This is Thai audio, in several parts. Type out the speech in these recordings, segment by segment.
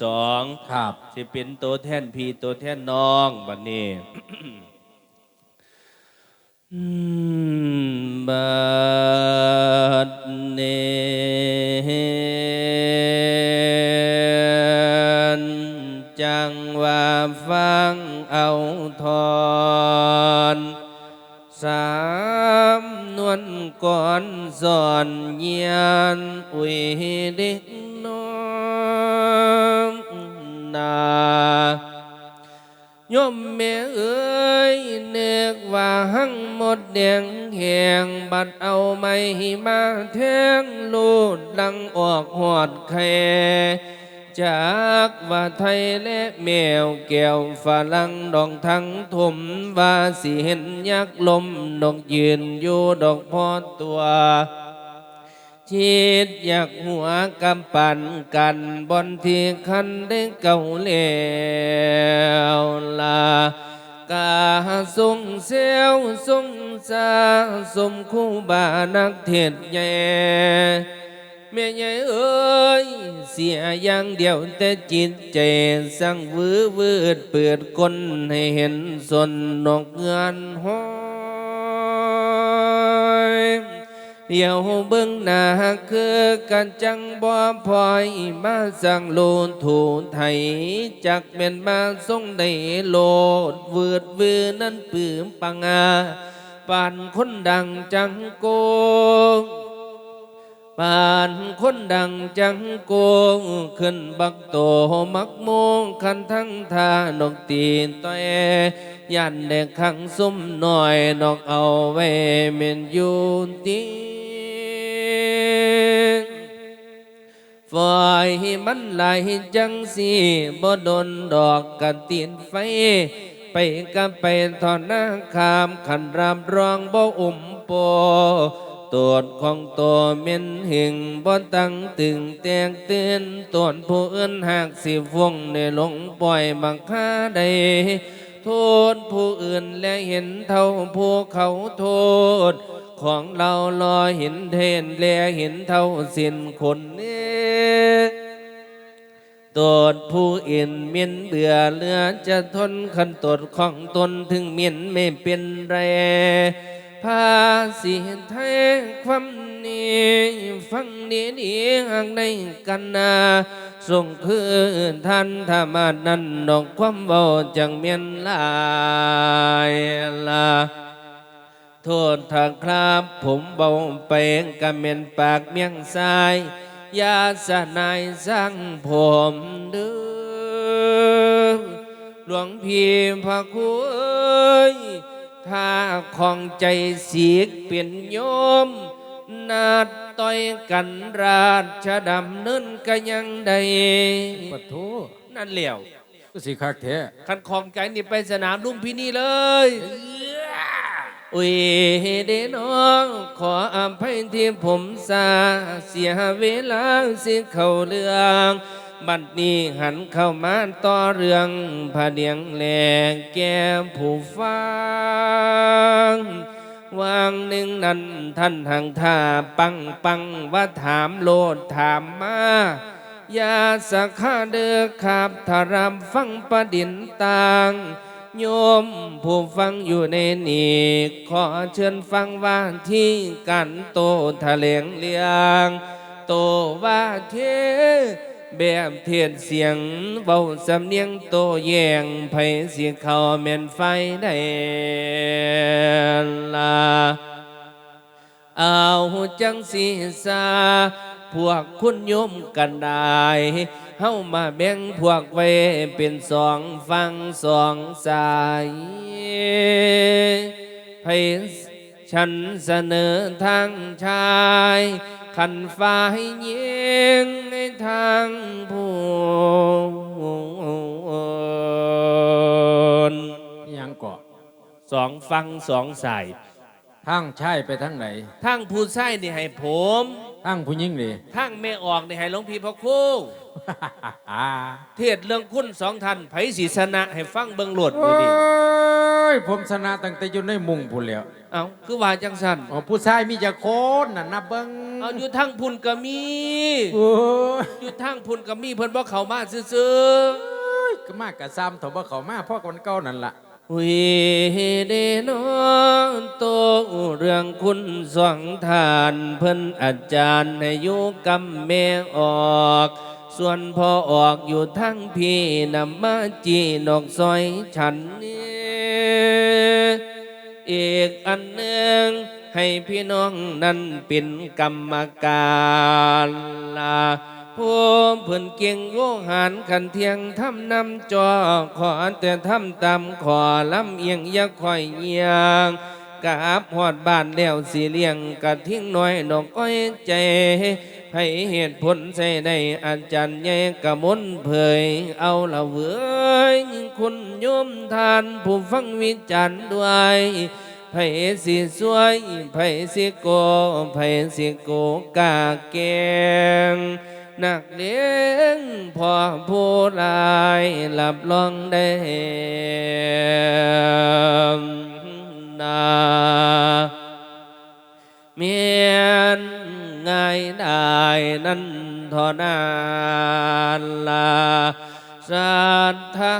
สองครับสิเป็นตัวแทนพี่ตัวแทนน้องบัดนี้อืมบัดนี้จังว่าฟังเอาทอนสามนวลก่อนสอนเยียน อุยเด็กน้องนาโย มแม่เอ้ยเนกว่าหังหมดแดงแหงบัดเอาไม้มาแทงลูดดังออก ชิดอยากหัวกำปั่นกันบนที่คันได้เก่าแล้วลากาส่งเซลส่งสาสมคู่บานักเทศใหญ่แม่ใหญ่เอ้ย เสียอย่างเดียวแต่จิตใจสั่งวื้อวืดเปิดก้นให้เห็นสนนกเงินห้อ เดี๋ยวเบิ่งหน้าคือกันจังบ่พอยมาสั่งโลนถูไทยจักเป็นมาทรงได้โลดเวืดเวือนั้นปืมปังอาปานคนดังจังโกงปานคนดังจังโกงขึ้นบักโตมักโมงคันทั้งทานกตีนต้อยยันเด็กขังซุ่มหน่อยนอกเอาไว้เมนยู่ตี ฝอยมันไหลจังสีบ่โดนดอกกันตีนไฟ ไปกับไปทอนหน้าคามขันรามร้องบ่อุ่มโปตัวของตัวเม่นหึงบ่ตั้งตึงแตงเตือนตวนผู้อื่นหากสิฟงในหลงปล่อยบังค่าใดโทษผู้อื่นและเห็นเท่าผู้เขาโทษ ของเราลอยเห็นเทนแลเห็นเท่าสินคนนี้ตดผู้อื่นเมียนเบื่อเลือจะทนขันตดของตนถึงเมียนไม่เป็นไรภาษีไทยความนี้ฟังดีดีๆหากในกันนาส่งคืนท่านธรรมานั้นดอกความเบาจังเมียนลายลา โทษทางครับผมเบาไปกำเม็นปากเมียงซ้ายยาสนายสร้างผมเด้อหลวงพี่พระคุเอ้ยถ้าของใจสีกเปลี่ยนโยม นาดต่อยกันราชดำเนินก็ยังได้ปะโทนั่นเหลียวก็สิคักแท้คันของใจนี่ไปสนามลุมพินีเลย อุ้ยเดน้องขออภัยที่ผมสาเสียเวลาสิเข้าเรื่องบัดนี้หันเข้ามาต่อเรื่องผาเดียงแหลกแก้มผู้ฟังวางหนึ่งนั้นท่านห่างท่าปังปังว่าถามโลดถามมายาสักข้าเดือขับทารามฟังประดินต่าง โยมผู้ฟังอยู่ในนี้ขอเชิญฟังว่าที่กันโตทะเลงเลียง โตว่าเทแบบเทียนเสียงเบาสำเนียงโตแยงไผเสียงเขาแม่นไฟได้ลาเอาจังสีสา พวกคุณโยมกันได้เฮามาแบ่งพวกไว้เป็นสองฟังสองสายให้ฉันเสนอทางชายขันฟ้าให้เยิงในทางผู้นอิหยังเกาะสองฟังสองสายทางชายไปทางไหนทางผู้ใช้นี่ให้ผม ทางผู้หญิงดิทางแม่ออกนี่ให้หลวงพี่พระครูอ่าเทศเรื่องคุณสองท่านไผศีสนะให้ฟังเบิ่งโหลดโอ้ดูดิยผมชนะตั้งแต่อยู่ในมุงพูนแล้วเอ้าคือว่าจังสันอ๋อผู้ชายมีจะโคนน่ะนับเบิ้งเอาอยู่ทั้งพุ่นก็มีโอ้ยอยู่ทั้งพุ่นก็มีเพิ่นบ่เข้ามาซื่อก็มากกะซ้ำถมว่าเขามาพ่อกันเก่านั่นล่ะๆ วิเดนอนโตเรื่องคุณสองทานเพิ่นอาจารย์ให้อยู่กำแม่ออก ส่วนพอออกอยู่ทั้งพี่นำมาจีนอกซอยฉันนี่อีกอันหนึ่งให้พี่น้องนั้นเป็นกรรมการลา ผู้เพิ่นเก่งโวหารขันเทียงทำนำจอขอแต่ทำตามขอลำเอียงยักคอยเยียงกาบหอดบ้านแล้วสีเลี้ยงกะทิ้งน้อยดอกอ้อยใจให้เหตุผลใส่ในอาจารย์ใหญ่กะมนเผย เอาละเว้ยคุณโยมทานผู้ฟังวิจารณ์ด้วยไผสิสวยไผสิโกไผสิโกกาแกง นักเลี้ยงพ่อผู้ลายหลับลองได้นาเมียนง่ายได้นั้นทอนานลาสัทธา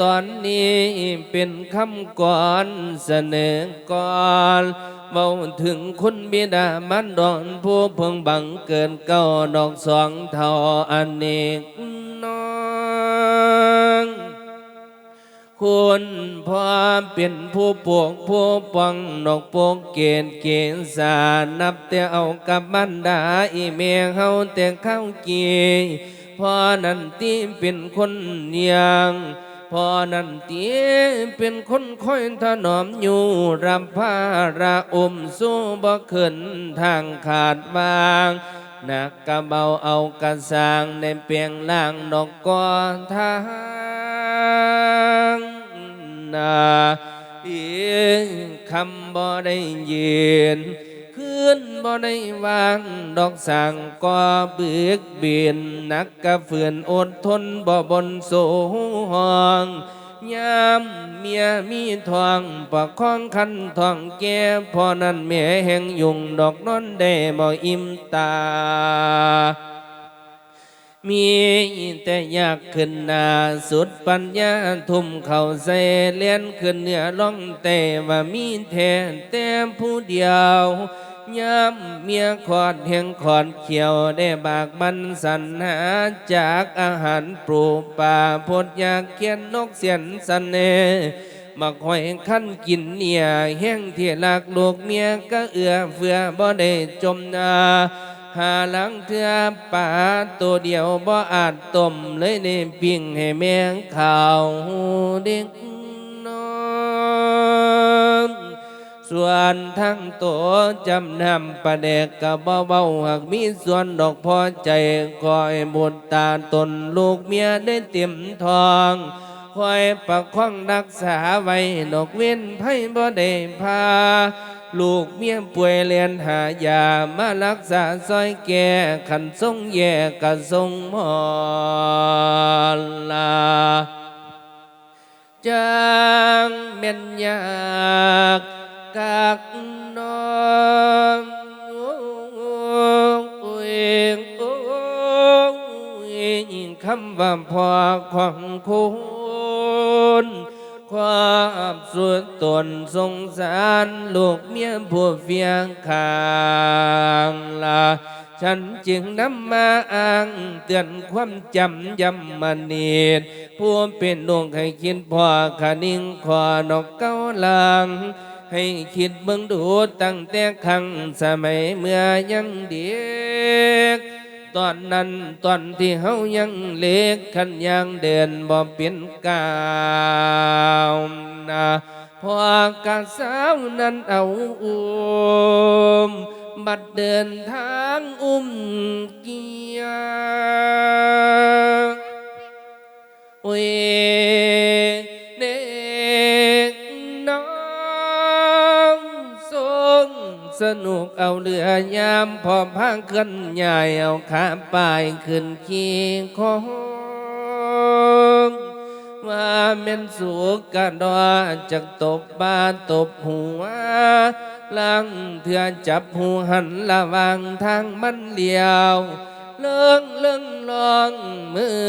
ตอนนี้เป็นคำก่อนเสนอก่อนเมาถึงคุณบิดามันดอนผู้เพิ่งบังเกินเก้าดอกสองเท่าอันเนกน้องคุณพ่อเป็นผู้ปกผู้ป้องนกปกเกณฑ์เกณฑ์สานับแต่เอากับบันดาอีเมียเฮาแต่เข้าเกียพ่อนั่นที่เป็นคนเนียง พอนั่นที่เป็นคนค่อยถนอมอยู่รับภาระอมสู้บ่ขึ้นทางขาดบางนักกะเบาเอากระสร้างในเปียงล่างดอกกอทางนาอีคำบ่ได้ยืน ขึ้นบ่ได้วางดอกสั่งก็เบือกเบียนนักกะฝืนอดทนบ่บนโซห้องยามเมียมีทองประคองคันทองแก่พอนั้นแม่แห่งยุงดอกนอนได้บ่อิ่มตา มีแต่อยากขึ้นหน้าสุดปัญญาทุ่มเข้าใส่เลียนขึ้นเหนือล่องแต่ว่ามีแทนแต่ผู้เดียว ยามเมียขอดแห่งขอดเขียวได้บากบันสันหาจากอาหารปลูกป่าพดยากเขียนนกเสียนสันเนมักหอยขั้นกินเนี่ยแห้งเที่หลักลูกเมียก็เอือเฟือบ่ได้จมนาหาหลังเทือป่าตัวเดียวบ่อาจต้มเลยในปิ้งให้แมงข่าวเด็กน้อง ส่วนทั้งตัวจำนำประเดกกับเบาๆหากมีส่วนดอกพอใจคอยบุญตาตนลูกเมียได้เต็มทองคอยประคองรักษาไว้นกเว้นไพ่บ่ได้พา ลูกเมียป่วยเลียนหายามารักษาซอยแก่ขันทรงแย่กะทรงหมอลาจางเม่นยาก กากน้องโอ้ยโอ้ยคำว่าพอของคุณความส่วนตนสงสารลูกเมียผู้เฟียงขางลาฉันจึงนำมาอ้างเตือนความจำยำมันนีดผู้เป็นดวงให้คิดพอขานิ่งขอนอกเก้าลาง ให้คิดเบิ่งดูตั้งแต่ครั้งสมัยเมื่อยังเด็กตอนนั้นตอนที่เฮายังเล็กขันยังเดินบ่เป็นก้าวนะพอกาสาวนั้นเอาอุ้มบัดเดินทางอุ้มเกียร์ นุกเอาเรือยามพอพางขึ้นใหญ่เอาขาปลายขึ้นขี่ของว่าเม่นสุกกระดอจากตบบาตบหัวลังเถื่อจับหูหันระวังทางมันเลียวเลื่องเลื่องลองมือ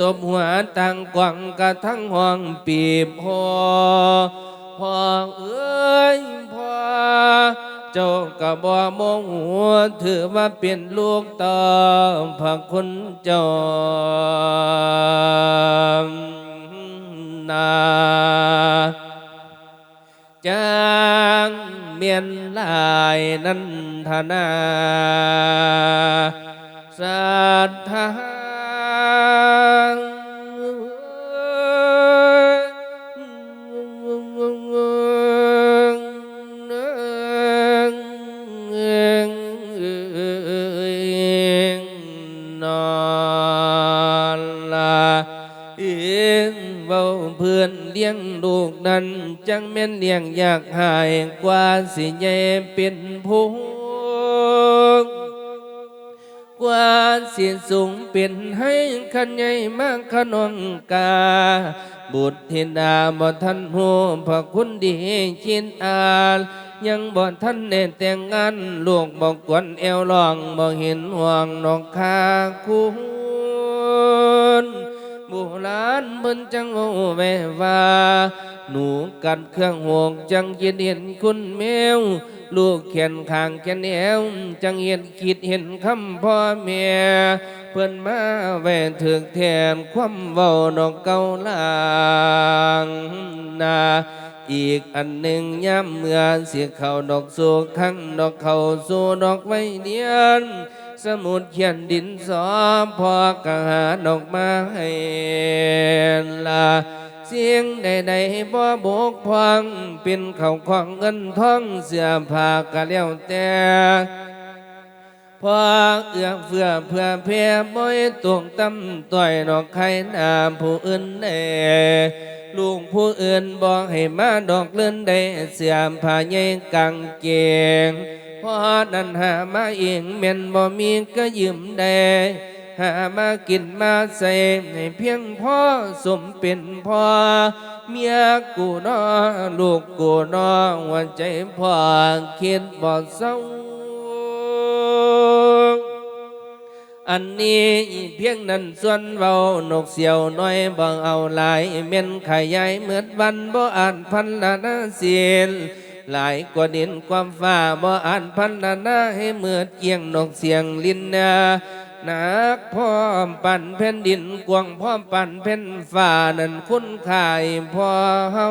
ตบหัวต่างกวังกะทั้งห้องปีบหอพ่อเอ้ยพ่อ เจ้ากะบ่มองหัวถือว่าเป็นลูกต่อพระคุณเจ้านาจางเมียนลายนันทนาสัทธา จังแม่นเลี้ยงอยากหายกว่าสิใหญ่เป็นผู้กว่าเสียสูงเป็นให้ขันใหญ่มากขนองกา บุตรธิดาบ่ทันหูพระคุณดีชินอานยังบ่ทันเน่แต่งงานลูกบอกกวนเอวลองบ่เห็นห่วงนอกคาคุณ บราณเพิ่นจังโอแวว่าหนูกัดเครื่องห่วงจังเยินเห็นคุณแมว ลูกเขียนขางแขนแนวจังเห็นคิดเห็นคำพ่อแม่ เพิ่อนมาแววถึกแทนความเว้าดอกเก่าลางนาอีกอันหนึ่งย้ำเมื่อเสียเข้าดอกสู่ขังดอกเข้าสู่ดอกไว้เดียน สมุดเขียนดินสอพอกะหาดอกมาให้ลาเสียงใดๆบ่บกพร่องเป็นเขาวของเงินทองเสื้อผ้ากะเลี้ยวแต่พอเอื้อเฟือเพื่อเพียบ่อยตวงตำต่อยดอกไข่น้ำผู้อื่นเด้ลูกผู้อื่นบอกให้มาดอกเลื่อนได้เสียมผ้าใหญ่กางเกง พอนั้นหามาเองแม่นบ่มีก็ยืมได้หามากินมาใส่ให้เพียงพ่อสมเป็นพ่อ เมียกูนอลูกกูนอหัวใจพ่อคิดบ่เศร้าอันนี้เพียงนั้นส่วนเบานกเสียวน้อยบ่เอาหลายเม่นขยายเหมือนวันบ่อ่านพันละนาเสียน หลายกว่าดินความฟ้าบ่อ่านพันละนาให้เหมือเกียงนกเสียงลินนานักพร้อมปั่นแผ่นดินกวางพร้อมปั่นแผ่นฟ้านั้นคุณขายพอเฮา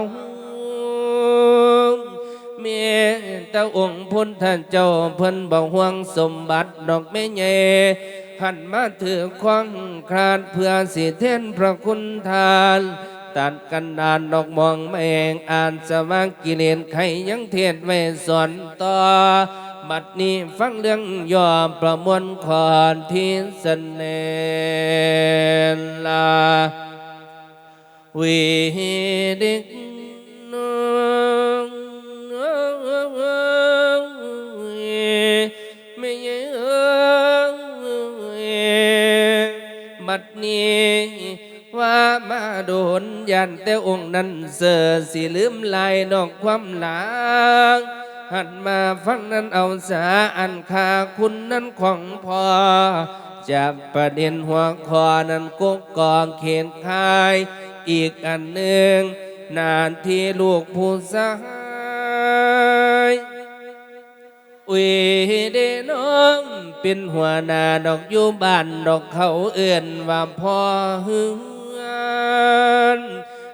เมียตาองค์พุทธเจ้าเพิ่นบ่ห่วงสมบัติดอกแม่ใหญ่หันมาถือควางคลาดเพื่อสิเทนพระคุณทาน ตัดกันดานดอกมองแมงอ่านสว่างกิเลนไขยังเทศไว้สอนต่อ บัดนี้ฟังเรื่องย่อประมวลขอนที่เสนลาวิดิก มาโดนยันแต่องค์นั้นเสือสิลืมลายดอกความหลังหันมาฟังนั้นเอาสาอันคาคุณนั้นของพอจับประเด็นหัวคอนั้นกุกกองเขียนคาย อีกอันหนึ่ง นานที่ลูกผู้สายอุยเดน้องเป็นหัวหน้าดอกอยู่บ้านดอกเขาเอื่นว่าพ่อหึง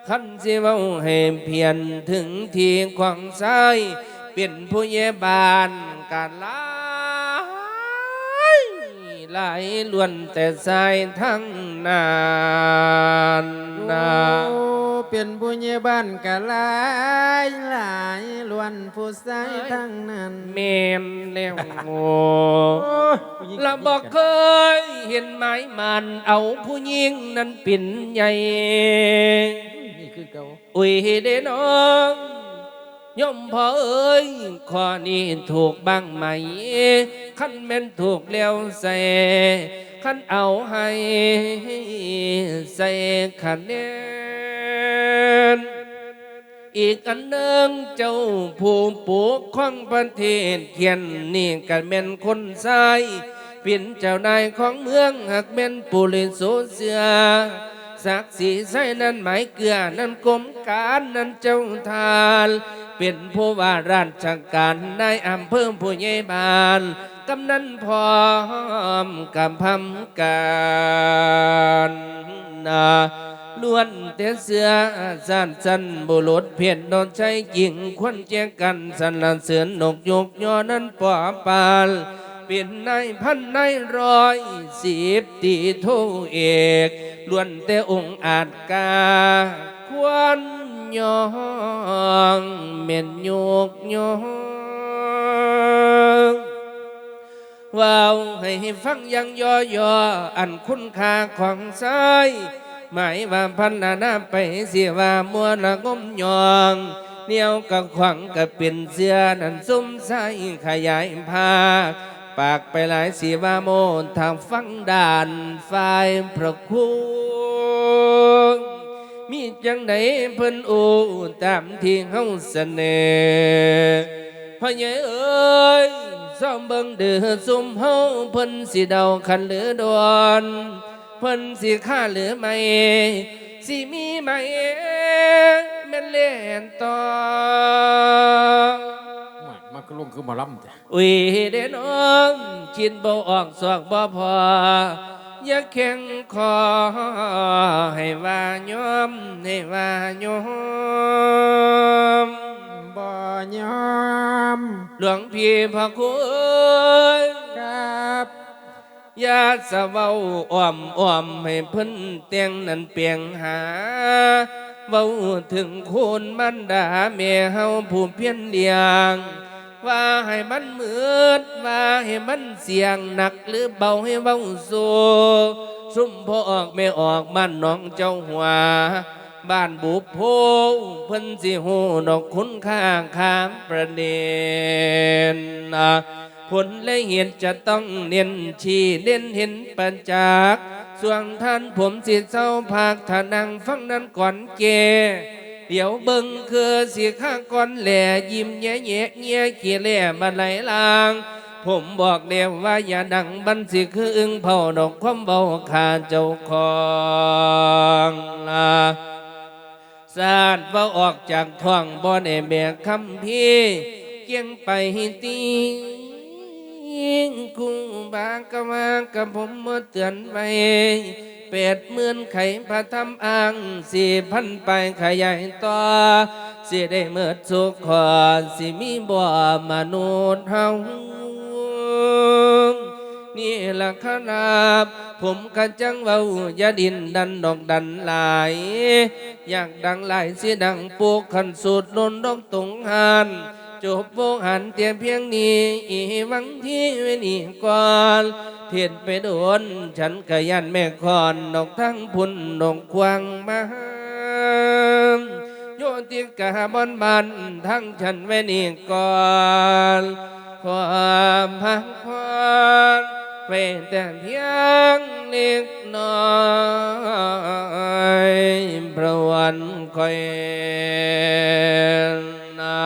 ขันสิเว้าให้เพียนถึงทีของซ้ายเป็นผู้เยบานการลา หลายล้วนแต่สายทั้งนานนาโอ้เป็นผู้ใหญ่บ้านกะหลายหลายล้วนผู้ชายทั้งนั้นเมนแล้วโง่โอ้ยผู้หญิงละบอกเคยเห็นไหมมันเอาผู้หญิงนั้นเป็นใหญ่นี่คือเก่าอุ้ยเด้น้อง คยมพ่อเอ้ยข้อนี้ถูกบ้างไหม ขั้นแม่นถูกแล้วใส่ขั้นเอาให้ใส่คะแนนอีกอันหนึ่งเจ้าผู้ปกครองประเทศเขียนนี่กันแม่นคนใส่เป็นเจ้านายของเมืองหากแม่นปุริโสเสือศักดิ์ศรีใส่นั้นหมายเกลือนั้นกรมการนั้นเจ้าทาน เป็นผู้ว่าราชการนายอำเภอผู้ใหญ่บ้านกำนันพร้อมกำพำการนาล้วนเตเสือสันสันบุรุษเพียรนอนใช้จริงควนแจกันสันลันเสือนนกยกยอนั้นป่อปาน เป็นนายพันนายร้อยสิบตีโทเอกล้วนแต่องค์อาจกา ควรยองเม่นโยกยองว้าวให้ฟังยังย่อยออันคุณค่าของสายหมายว่าพันนานาไปเสียว่ามัวละงมยองเนียวกับขวังกับเป็นเสื้อนั่นซุ้มใส่ขยายภาค ปากไปหลายสีว่าโมนทางฟังด่านฝ่ายพระคุณมีจังไดเพิ่นอูตามที่เฮาเสนอพ่อใหญ่เอ้ยซ่อมเบิ่งเดือซุ่มเฮาเพิ่นสิเดาคันหรือดวนเพิ่นสิฆ่าหรือไม่สิมีไหมแม่นเล่นต่อมันก็ลงคือหมาล่ำจ้ะ อุ้ยเด้น้องกินบ่ออกสอกบ่พออย่าแข็งคอให้ว่ายอมให้ว่ายอมบ่ยอมหลวงพี่พระคุณครับอย่าสะเว้าอ้อมอ้อมให้เพิ่นเตียงนั้นเปียงหาเว้าถึงคุณมันดาแม่เฮาผู้เพียนเลี้ยง ว่าให้มันมืดว่าให้มันเสียงหนักหรือเบาให้เบาสู้ซุ่มพ่อออกไม่ออกบ้านน้องเจ้าหัว บ้านบุพโพเพิ่นสิหูดอกคุณค่างขามประเด็นผลและเหตุจะต้องเน้นชี้เน้นเห็นปัญจักษ์ส่วนท่านผมสิเศร้าภาคทานังฟังนั้นก่อนเก เดี๋ยวเบิ่งคือสีข้างก่อนแหล่ยิ้มแย่แย่เงี้ยขี้แหล่มาไหลลาง ผมบอกเดียวว่าอย่าดังบันสิคืออึ้งเผาดอกความเบาขาเจ้าของลาสาดเบาออกจากท้องบ่ได้แบกคำพี่เกียงไปตีกูบางกะมางกับผมเมื่อเตือนไป เป็ดหมื่นไข่พระทำอ่างสี่พันไปขยายต่อสิได้เมื่อสุขขอสิมีบ่มนุษย์เฮานี่ละขนาบผมกันจังเว้าอย่าดินดันดอกดันหลาย อยากดังหลายสิดังปลูกขันสูตรนดอกตรงหันจบวงหันเตียมเพียงนี้อีวังที่ไว้นี่ก่อน เห็นไปโดน ฉันกะยันแม่คอนนอกทั้งพุ่นนกควางมาโยนติกะบอนมันทั้งฉันไว้นี่ก่อนความพังผ่อนเป็นแต่เพียงเล็กน้อยประวันคอยนา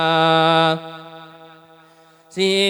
สี